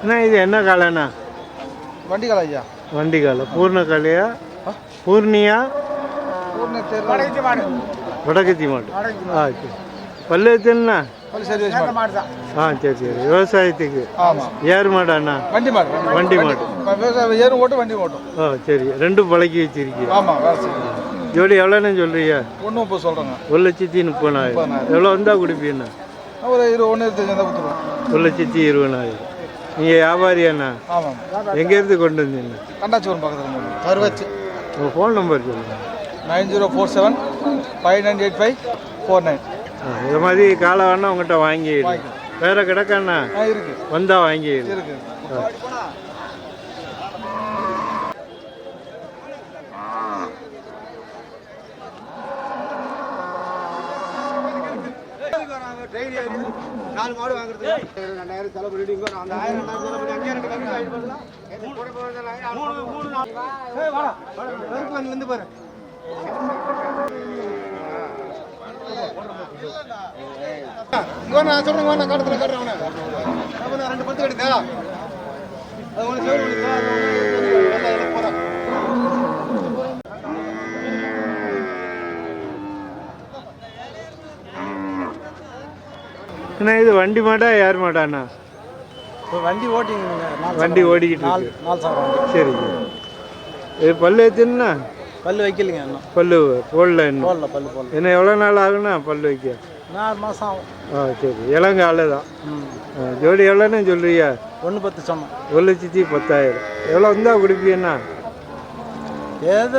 அண்ணா இது என்ன காலைண்ணா? வண்டி கால ஐயா வண்டி காலை பூர்ண காலையா பூர்ணியா வடக்கு மாடு ஆ சரி. பல்லு எத்தனைண்ணா சரி மாடு. தான் ஆ சரி சரி. விவசாயத்துக்கு. ஏர் மாடாண்ணா வண்டி மாடு. வண்டி மாடு. ஓட்டும் வண்டி ஓட்டும் ஆ சரி. ரெண்டும் பழக்கி வச்சிருக்கீங்க ஆமாம் ஜோடி எவ்வளோண்ணே சொல்கிறீங்க ஒன்று முப்பது சொல்கிறேங்க ஒரு லட்சத்தி முப்பதாயிரம். எவ்வளோ வந்தால் கொடுப்பீங்கண்ணா ஒரு இரு ஒன்று ஒரு லட்சத்தி இருபதாயிரம். நீங்கள் வியாபாரியாண்ணா ஆமாம். எங்கேருந்து கொண்டு வந்தீங்க? கண்டாச்சிபுரம் பக்கத்தில் கருவச்சு. உங்கள் ஃபோன் நம்பர் சொல்லுங்கள் nine zero four seven five nine eight five four nine. இது மாதிரி காலை வேணா உங்கள்கிட்ட வாங்கிடு வேற கிடக்காண்ணா இருக்கு. வந்தா வாங்கிடு இருக்கு நாலு மாடு வாங்குறது ரெண்டாயிரம் செலவு பண்ணிட்டு இங்க அந்த ஆயிரம் ரெண்டாயிரம் செலவு பண்ணி அங்கே ரெண்டு கம்மி மூணு மூணு வெறுப்பு வந்து பாரு. நான் சொல்றேன் நான் காட்டுறேன் காட்டுறேன் ரெண்டு பத்து கட்டுதா அது ஒன்று சேவல் ஒன்று தா, அது ஒண்ணு அண்ணா இது வண்டி மாடா யார் மாடாண்ணா வண்டி ஓட்டிங்க வண்டி ஓடிக்கிட்டு சார் இது பல்லு எத்தனைண்ணா பல்லு வைக்கலைங்க இன்னும். பல்லு போடல இன்னும். போடல பல்லு போடல. என்ன எவ்வளோ நாள் ஆகுண்ணா பல்லு வைக்க? நாலு மாதம் ஆகும். ஆ சரி. இளங்கால தான் ம். ஆ, ஜோடி எவ்வளோன்னு சொல்றியா? ஒன்று பத்து சொன்னோம் ஒரு லட்சத்தி பத்தாயிரம். எவ்வளோ வந்தால் கொடுப்பீங்கண்ணா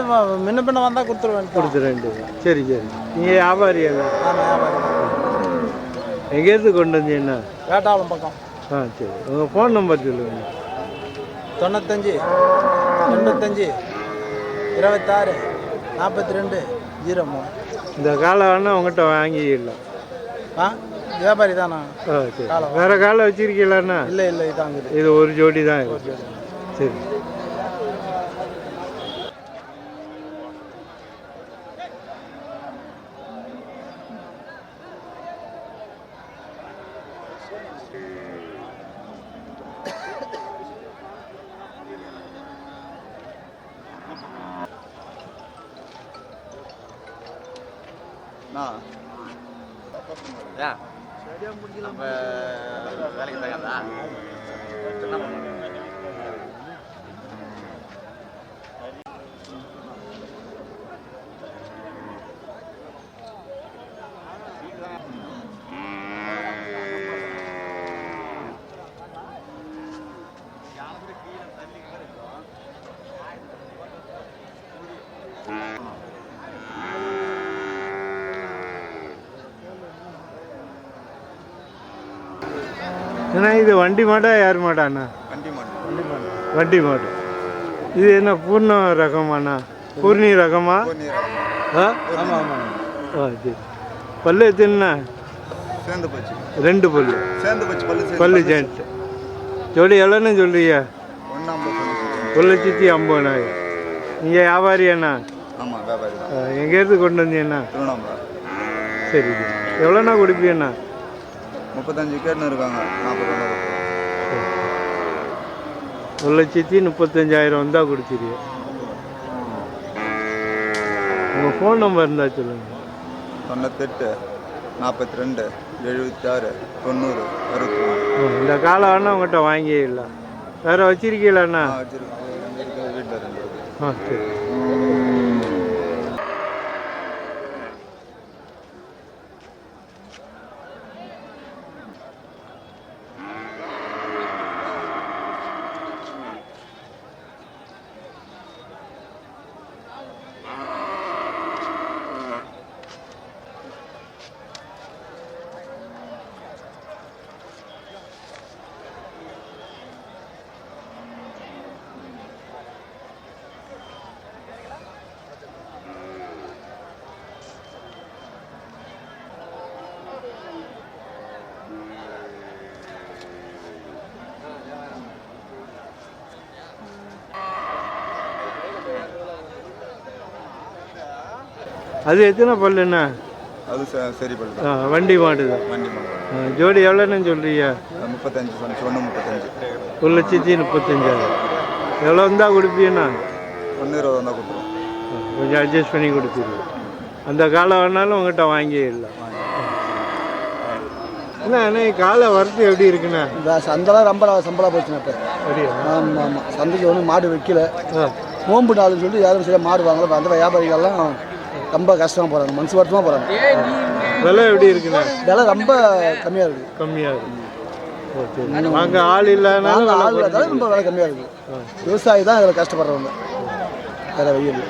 வ- முன்ன பின்ன வந்தால் கொடுத்துருவேன். கொடுத்து ரெண்டு சரி. சரி நீங்கள் வியாபாரம் எங்கேருந்து கொண்டு வந்தீங்கண்ணா? வேட்டாளம் பக்கம். ஆ சரி. உங்கள் ஃபோன் நம்பர் சொல்லுங்கள் தொண்ணூத்தஞ்சு எண்பத்தஞ்சு இருபத்தாறு நாற்பத்தி ரெண்டு ஜீரோ மூணு. இந்த காலை வேணா உங்கள்கிட்ட வாங்கிடலாம். ஆ? வியாபாரி தானா? ஆ சரி. வேற காலை வச்சிருக்கீங்களாண்ணா? இல்லை இல்லை இதாங்குது இது ஒரு ஜோடி தான் இருக்கு சரி அண்ணா இது வண்டி மாடா யார் மாடாண்ணா வண்டி மாடு. வண்டி மாடு. இது என்ன பூர்ண ரகமாண்ணா பூர்ணி ரகமா? ஆ? ஆ சரி. பல்லு எத்தனைண்ணா சேர்ந்து போச்சு. ரெண்டு பல்லு. சேர்ந்து போச்சு பல்லு பல்லு ஜாயிண்ட் ஜோடி எவ்வளோன்னு ஐம்பது ஒரு லட்சத்தி ஐம்பதாயிரம். நீங்கள் வியாபாரியாண்ணா ஆமாம் வியாபாரி எங்கேருந்து கொண்டு வந்தீங்கண்ணா சரி எவ்வளோண்ணா கொடுப்பீங்கண்ணா முப்பத்தஞ்சு கேட்டுன்னு இருக்காங்க. நாற்பது ஒரு லட்சத்தி முப்பத்தஞ்சாயிரம் வந்தால் கொடுத்துருங்க உங்கள் ஃபோன் நம்பர் இருந்தால் சொல்லுங்கள் தொண்ணூத்தெட்டு நாற்பத்தி ரெண்டு எழுபத்தி ஆறு தொண்ணூறு அறுபத்தி மூணு இந்த காலம் வேணா உங்கள்கிட்ட வாங்கிடலாம். வேறு வச்சிருக்கீங்களாண்ணா ஆ வச்சிருக்கு இங்கே இருக்க வீட்டில் ரெண்டு ஆ சரி. அது எத்தனை பல்லுண்ணா? அது சரி பல்லு ஆ, வண்டி மாடு தான் வண்டி மாடு ஆ, ஜோடி எவ்வளோன்னு சொல்கிறீங்க முப்பத்தஞ்சு ஒன்று முப்பத்தஞ்சு. ஒரு லட்சத்தி முப்பத்தஞ்சாயிரம் எவ்வளோ இருந்தால் கொடுப்பீங்கண்ணா? ஒன்று இருபது வந்தால் கொடுத்துருவோம். கொஞ்சம் அட்ஜஸ்ட் பண்ணி கொடுத்துருவோம் அந்த காலம் வேணாலும் உங்கள்கிட்ட வாங்கிடலாம். என்ன அண்ணே காலை வரத்து எப்படி இருக்குண்ணா? இந்த சந்தெல்லாம் ரொம்ப சம்பளம் போச்சுண்ணா இப்போ. அப்படியா? ஆமாம் ஆமாம். சந்தைக்கு ஒன்றும் மாடு வைக்கல நோம்பு நாளுன்னு சொல்லிட்டு யாரும் சரியாக மாடு வாங்கல. அந்த வியாபாரிகள்லாம் ரொம்ப கஷ்டமாக போகிறாங்க மனசு வருத்தமாக போகிறாங்க விலை எப்படி இருக்குண்ணா? விலை ரொம்ப கம்மியாக இருக்குது கம்மியாக இருக்கு. ஓ, சரி. வாங்க ஆள் விலை ஆள் இல்லாதால ரொம்ப விலை கம்மியாக இருக்குது விவசாயி தான் இதில் கஷ்டப்படுறவங்க. வேறு வெயில்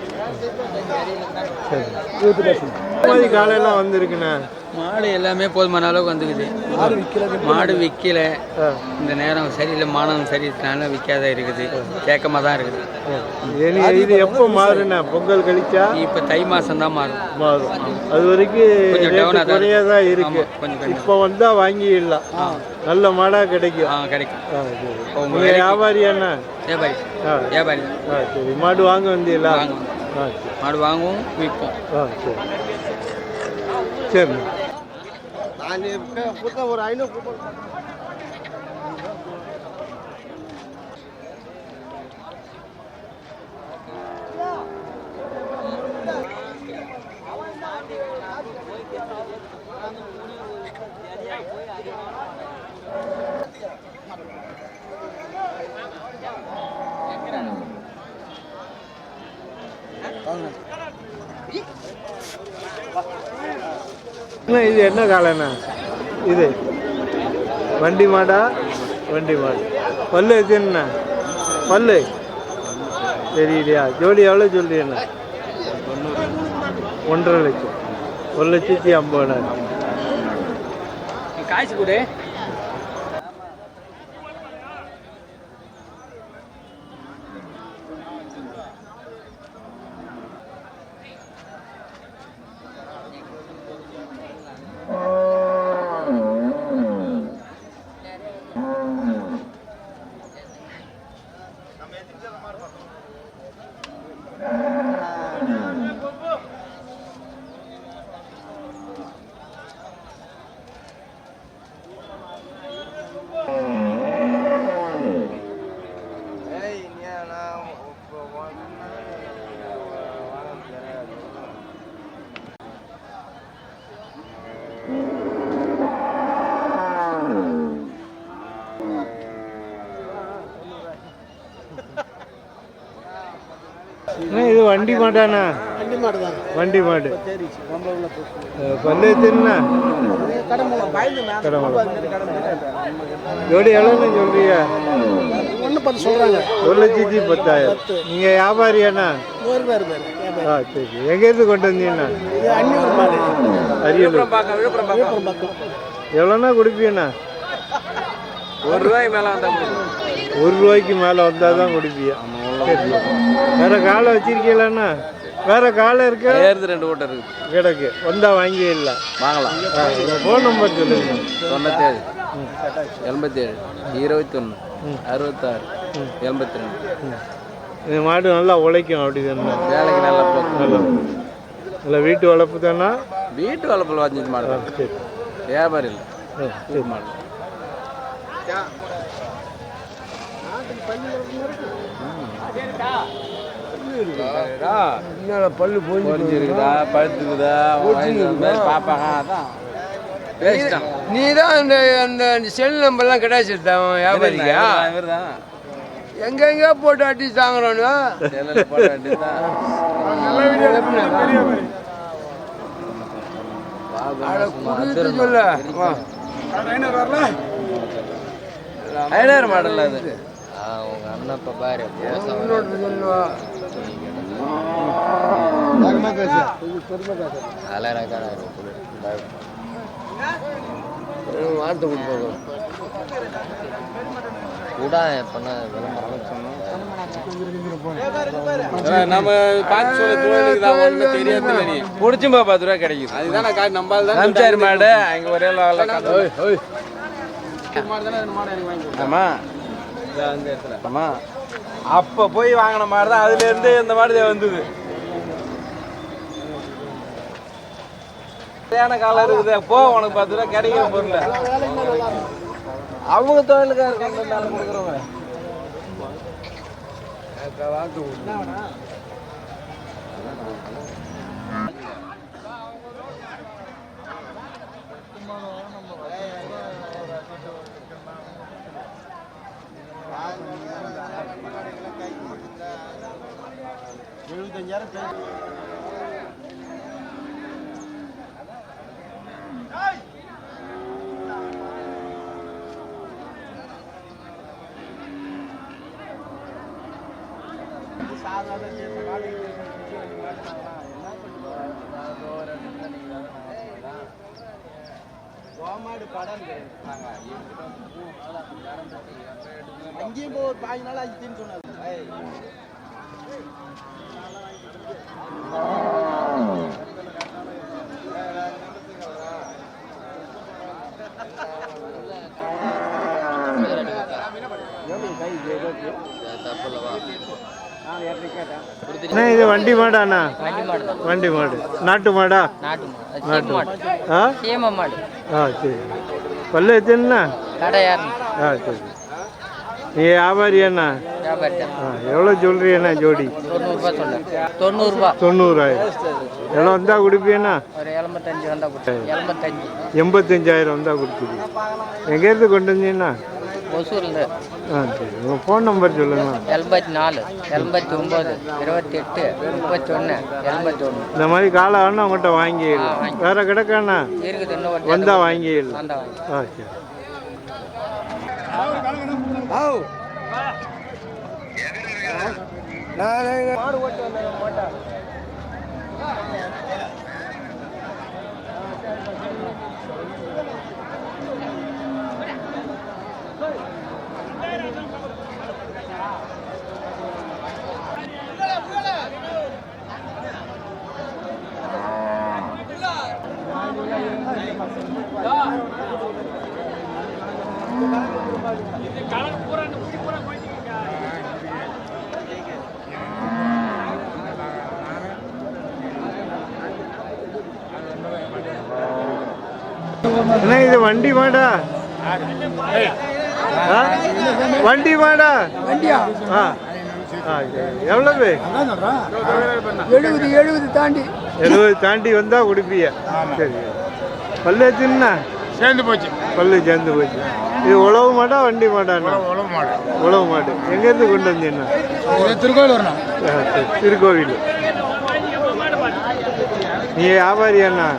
சரி. காலையெல்லாம் வந்திருக்குண்ணா. மாடு எல்லாமே போதுமான அளவுக்கு வந்துக்குது. மாடு விற்கல மாடு விற்கல ஆ. இந்த நேரம் சரியில்லை மானம் சரியில்லைனால விற்காத இருக்குது. கேட்கமாக தான் இருக்குது. இது எப்போ மாறுண்ணா பொங்கல் கழிச்சா? இப்போ தை மாதம் தான் மாறும். மாறும். அது வரைக்கும் ரேட்டு தான் இருக்கு. கொஞ்சம். இப்போ வந்தா வாங்கிடலாம். நல்ல மாடா கிடைக்கும். ஆ கிடைக்கும். சரி. உங்க வியாபாரி அண்ணா வியாபாரி. ஆ. வியாபாரி. ஆ சரி. மாடு வாங்க வந்தீங்களா? வாங்குவோம். ஆ சரி. மாடு வாங்குவோம் விற்போம் ஆ சரி சரி ஒரு ஐநூறு இது என்ன காலைண்ணா? இது. வண்டி மாடா? வண்டி மாடு. பல்லு எத்தனைண்ணா பல்லு. தெரியலையா ஜோடி எவ்வளோ சொல்றீங்கண்ணா? ஒன்றரை லட்சம். ஒரு லட்சத்தி ஐம்பதாயிரம். காய்ச்சி கொடு அண்ணா, இது வண்டி மாடாண்ணா வண்டி மாடு. தான் வண்டி மாடு பல்லு கடமை ஜோடி எவ்வளோன்னு சொல்றீங்க? ஒன்று பத்து சொல்கிறாங்க ஒரு லட்சத்தி பத்தாயிரம். நீங்கள் வியாபாரியாண்ணா? நூறு பேர் பேர். ஆ சரி எங்கேருந்து கொண்டு வந்தீங்கண்ணா? இது அஞ்சூறு மாடு. அரியலூர். எவ்வளோண்ணா கொடுப்பீங்கண்ணா? ஒரு ரூபாய்க்கு மேலே வந்தால் ஒரு ரூபாய்க்கு மேலே வந்தால் தான் கொடுப்பீங்க. சரி வேற காலை வச்சிருக்கீங்களாண்ணா வேற காலை இருக்கா? ஏறுது ரெண்டு ஓட்டம் இருக்குது கிடக்கு. வந்தால் வாங்கிடலாம் வாங்கலாம். ஃபோன் நம்பர் சொல்லுங்க. தொண்ணூத்தேழு. எண்பத்தேழு. இருபத்தொன்று அறுபத்தாறு. எண்பத்தி ரெண்டு இந்த மாடு நல்லா உழைக்கும் அப்படி தானே வேலைக்கு நல்லா போகும் நல்லா நல்லா வீட்டு வளர்ப்பு தானே? வீட்டு வளர்ப்பில் வாங்கிட்டு மாடு சரி. வியாபாரம் இல்லை. ஆ, சரி. மாடு. பல்லு பொறிஞ்சிருக்குதா? பழுத்துக்குதா பார்ப்பாங்க அதான். நீ தான் அந்த அந்த செல் நம்பர்லாம் கிடைச்சிருந்தேன் வியாபாரிக்கா. இவர் தான் எங்கெங்க போட்டு அடி தாங்குறானு குடித்து சொல்ல. ஐநூறு மாடல் அது. உங்க அண்ணன் இப்ப பாரு சொல்லுவா. வார்த்தை கொடுப்பாங்க நம்ம பார்த்து சொல்ல ஒன்றும் தெரியாது நீ பிடிச்சும் பத்து ரூபா கிடைக்குது. அதுதான் நான் நம்பால் தான் அம்சாரி மாடு அங்கே ஒரே ஆமா. ஆமா. அப்போ போய் வாங்கின மாடு தான் அதுலேருந்து இந்த மாடு வந்தது. சரியான காலம் இருக்குது. போ உனக்கு பத்து ரூபா கிடைக்கிற பொருள். அவங்க தொழிலுக்காக இருக்காங்க மேலே கொடுக்குறவங்க அங்கேயும் போய் ஒரு பாஞ்சு நாள் ஆச்சுன்னு சொன்னாரு. அண்ணா இது வண்டி மாடாண்ணா வண்டி மாடு நாட்டு மாடா? நாட்டு மாடு. மாடு. ஆ? சீம மாடு. ஆ சரி. பல்லு எத்தனைண்ணா கடை யாருன்னு ஆ சரி. நீ வியாபாரி எவ்வளோ சொல்கிறீண்ணா ஜோடி? தொண்ணூறுரூபா சொன்னேன். தொண்ணூறுரூபா தொண்ணூறாயிரம். எவ்வளோ வந்தால் கொடுப்பீண்ணா ஒரு எண்பத்தஞ்சு எண்பத்தஞ்சு. எண்பத்தஞ்சாயிரம் வந்தால் கொடுத்துரு எங்கேருந்து கொண்டு வந்தீங்கண்ணா? ஒசூர்லேருந்து ஆ சரி. உங்கள் ஃபோன் நம்பர் சொல்லுங்கண்ணா. எண்பத்தி நாலு எண்பத்தி ஒம்பது இருபத்தி எட்டு முப்பத்தி ஒன்று எண்பத்தி ஒன்று இந்த மாதிரி காலை வேணா உங்கள்கிட்ட வாங்கிடலாம். வேற கிடக்காண்ணா? இருக்குது இன்னும் ஒரு வந்தா வாங்கிடலாம். வந்தா வாங்கி. ஆ சரி. அண்ணா இது வண்டி மாடா ஆ? வண்டி மாடா ஆ. எவ்வளவு? எழுபது எழுபது தாண்டி. எழுபது தாண்டி வந்தா குடிப்பிய. சரி. பல்லு எத்தினா சேர்ந்து போச்சு. பல்லு சேர்ந்து போச்சு. இது உழவு மாடா வண்டி மாடாண்ணா? உழவு மாடு. உழவு மாடு. எங்கேருந்து கொண்டு ஆ, சரி. திருக்கோவில். நீ வியாபாரியாண்ணா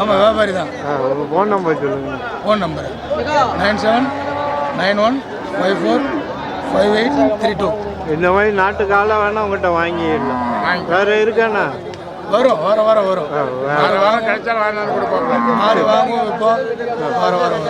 ஆமாம் வியாபாரி தான். உங்கள் ஃபோன் நம்பர் சொல்லுங்க. Phone number nine seven nine one five four five eight three two இந்த மாதிரி நாட்டு காலை வேணா உங்கள்கிட்ட வாங்கிடலாம். வேற இருக்காண்ணா. வரும் வர வர வரும். ஆறு வாரம் கிடைச்சாலும் வாங்கினாலும் கொடுப்போம் ஆறு வாங்குவோம் இப்போ. வர வர வரும்